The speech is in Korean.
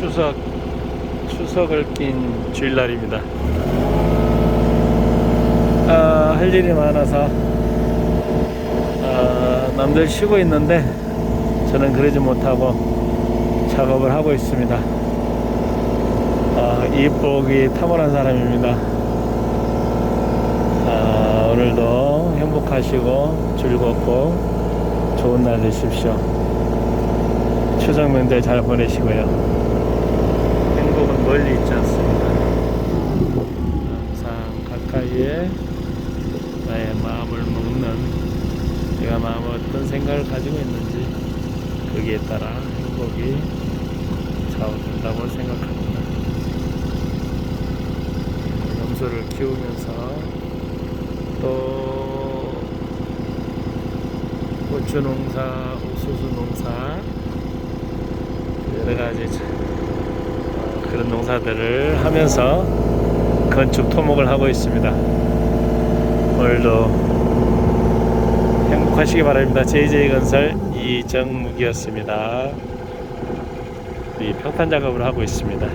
추석 추석을 낀 주일날입니다. 아, 할 일이 많아서 아, 남들 쉬고 있는데 저는 그러지 못하고 작업을 하고 있습니다. 아, 이복이 탁월한 사람입니다. 아, 오늘도 행복하시고 즐겁고 좋은 날 되십시오. 추석 명절 잘 보내시고요. 행복은 멀리 있지 않습니다. 항상 가까이에 나의 마음을 먹는 내가 마음에 어떤 생각을 가지고 있는지 거기에 따라 행복이 좌우된다고 생각합니다. 염소를 키우면서 또 고추 농사, 옥수수 농사 여러 가지 그런 농사들을 하면서 건축 토목을 하고 있습니다. 오늘도 행복하시기 바랍니다. JJ건설 이정묵이었습니다. 이 평탄 작업을 하고 있습니다.